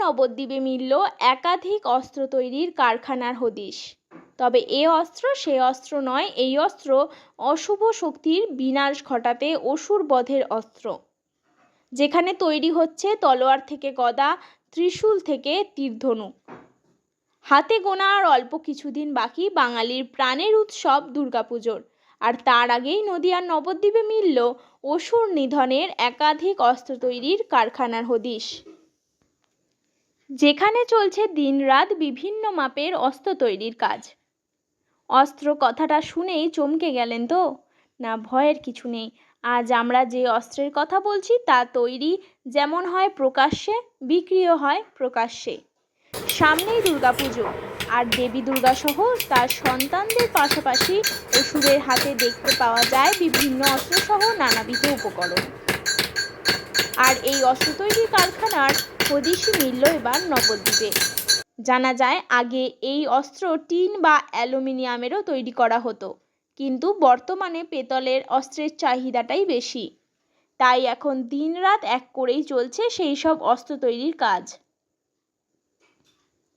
নবদ্বীপে মিলল একাধিক অস্ত্র তৈরির কারখানার হদিশ। তবে এ অস্ত্র সে অস্ত্র নয়, এই অস্ত্র অশুভ শক্তির বিনাশ ঘটাতে অসুর বধের অস্ত্র। যেখানে তৈরি হচ্ছে তলোয়ার থেকে গদা, ত্রিশূল থেকে তীরধনুক হাতে গোনা আর অল্প কিছুদিন বাকি বাঙালির প্রাণের উৎসব দুর্গাপুজোর। আর তার আগেই নদীয়ার নবদ্বীপে মিলল অসুর নিধনের একাধিক অস্ত্র তৈরির কারখানার হদিশ। যেখানে চলছে দিনরাত বিভিন্ন মাপের অস্ত্র তৈরির কাজ। অস্ত্র কথাটা শুনেই চমকে গেলেন তো। না, ভয়ের কিছু নেই। আজ আমরা যে অস্ত্রের কথা বলছি, তা তৈরি যেমন হয় প্রকাশ্যে, বিক্রিও হয় প্রকাশ্যে। সামনেই দুর্গাপুজো। আর দেবী দুর্গা সহ তার সন্তানদের পাশাপাশি অসুরের হাতে দেখতে পাওয়া যায় বিভিন্ন অস্ত্রসহ নানাবিধ উপকরণ। আর এই অস্ত্র তৈরি কারখানার হদিশি মিলল এবার নবদ্বীপে জানা যায়, আগে এই অস্ত্র টিন বা অ্যালুমিনিয়ামেরও তৈরি করা হতো, কিন্তু বর্তমানে পেতলের অস্ত্রের চাহিদাটাই বেশি। তাই এখন দিনরাত এক করেই চলছে সেই সব অস্ত্র তৈরির কাজ।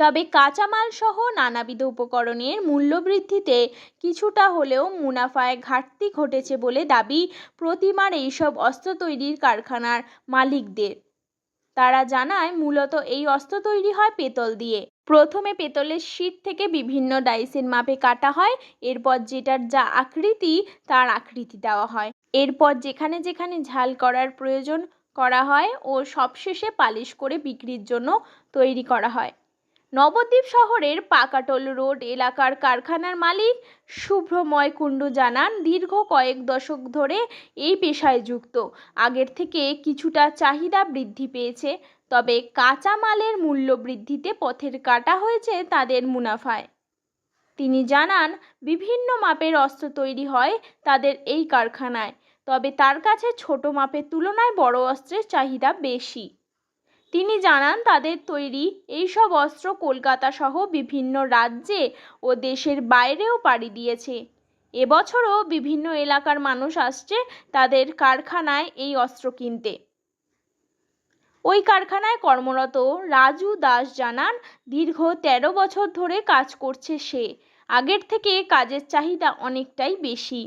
তবে কাঁচামাল সহ নানাবিধ উপকরণের মূল্যবৃদ্ধিতে কিছুটা হলেও মুনাফায় ঘাটতি ঘটেছে বলে দাবি প্রতিমার এইসব অস্ত্র তৈরির কারখানার মালিকদের। তারা জানায়, মূলত এই অস্ত্র তৈরি হয় পেতল দিয়ে। প্রথমে পেতলের শীট থেকে বিভিন্ন ডাইসের মাপে কাটা হয়, এরপর যেটার যা আকৃতি, তার আকৃতি দেওয়া হয়। এরপর যেখানে যেখানে ঝাল করার প্রয়োজন করা হয় ও সবশেষে পালিশ করে বিক্রির জন্য তৈরি করা হয়। নবদ্বীপ শহরের পাকাটোল রোড এলাকার কারখানার মালিক শুভ্রময় কুণ্ডু জানান, দীর্ঘ কয়েক দশক ধরে এই পেশায় যুক্ত। আগের থেকে কিছুটা চাহিদা বৃদ্ধি পেয়েছে, তবে কাঁচামালের মূল্য বৃদ্ধিতে পথের কাটা হয়েছে তাদের মুনাফায়। তিনি জানান, বিভিন্ন মাপের অস্ত্র তৈরি হয় তাদের এই কারখানায়, তবে তার কাছে ছোট মাপের তুলনায় বড় অস্ত্রের চাহিদা বেশি। তিনি জানান, তাদের তৈরি এইসব অস্ত্র কলকাতা সহ বিভিন্ন রাজ্যে ও দেশের বাইরেও পাড়ি দিয়েছে। এবছরও বিভিন্ন এলাকার মানুষ আসছে তাদের কারখানায় এই অস্ত্র কিনতে। ওই কারখানায় কর্মরত রাজু দাস জানান, দীর্ঘ ১৩ বছর ধরে কাজ করছে সে। আগের থেকে কাজের চাহিদা অনেকটাই বেশি।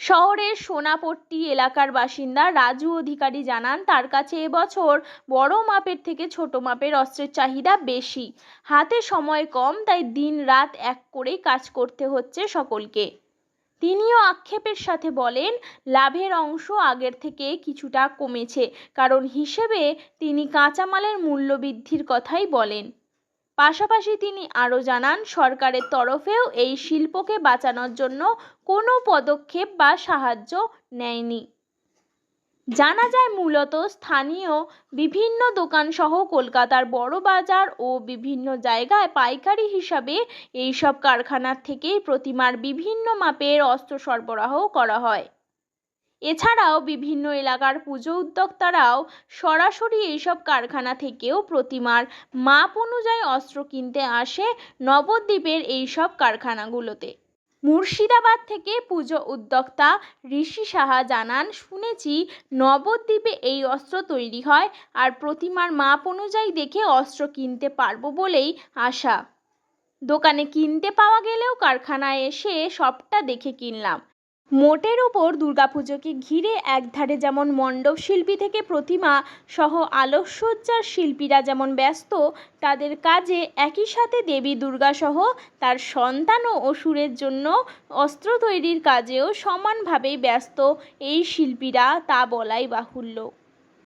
শহরের সোনাপট্টি এলাকার বাসিন্দা রাজু অধিকারী জানান, তার কাছে এবছর বড় মাপের থেকে ছোট মাপের অস্ত্রের চাহিদা বেশি। হাতে সময় কম, তাই দিন রাত এক করেই কাজ করতে হচ্ছে সকলকে। তিনিও আক্ষেপের সাথে বলেন, লাভের অংশ আগের থেকে কিছুটা কমেছে, কারণ হিসেবে তিনি কাঁচামালের মূল্য বৃদ্ধির কথাই বলেন। পাশাপাশি তিনি আরও জানান, সরকারের তরফেও এই শিল্পকে বাঁচানোর জন্য কোনো পদক্ষেপ বা সাহায্য নেয়নি। জানা যায়, মূলত স্থানীয় বিভিন্ন দোকানসহ কলকাতার বড় বাজার ও বিভিন্ন জায়গায় পাইকারি হিসাবে এইসব কারখানার থেকেই প্রতিমার বিভিন্ন মাপের অস্ত্র সরবরাহ করা হয়। এছাড়াও বিভিন্ন এলাকার পুজো উদ্যোক্তারাও সরাসরি এইসব কারখানা থেকেও প্রতিমার মাপ অনুযায়ী অস্ত্র কিনতে আসে নবদ্বীপের এইসব কারখানাগুলোতে। মুর্শিদাবাদ থেকে পুজো উদ্যোক্তা ঋষি সাহা জানান, শুনেছি নবদ্বীপে এই অস্ত্র তৈরি হয় আর প্রতিমার মাপ অনুযায়ী দেখে অস্ত্র কিনতে পারব বলেই আশা। দোকানে কিনতে পাওয়া গেলেও কারখানায় এসে সবটা দেখে কিনলাম। মোটের ওপর দুর্গাপুজোকে ঘিরে একধারে যেমন মণ্ডপ শিল্পী থেকে প্রতিমা সহ আলোকসজ্জার শিল্পীরা যেমন ব্যস্ত, তাদের কাজে একই সাথে দেবী দুর্গা সহ তার সন্তান ও অসুরের জন্য অস্ত্র তৈরির কাজেও সমানভাবেই ব্যস্ত এই শিল্পীরা তা বলাই বাহুল্য।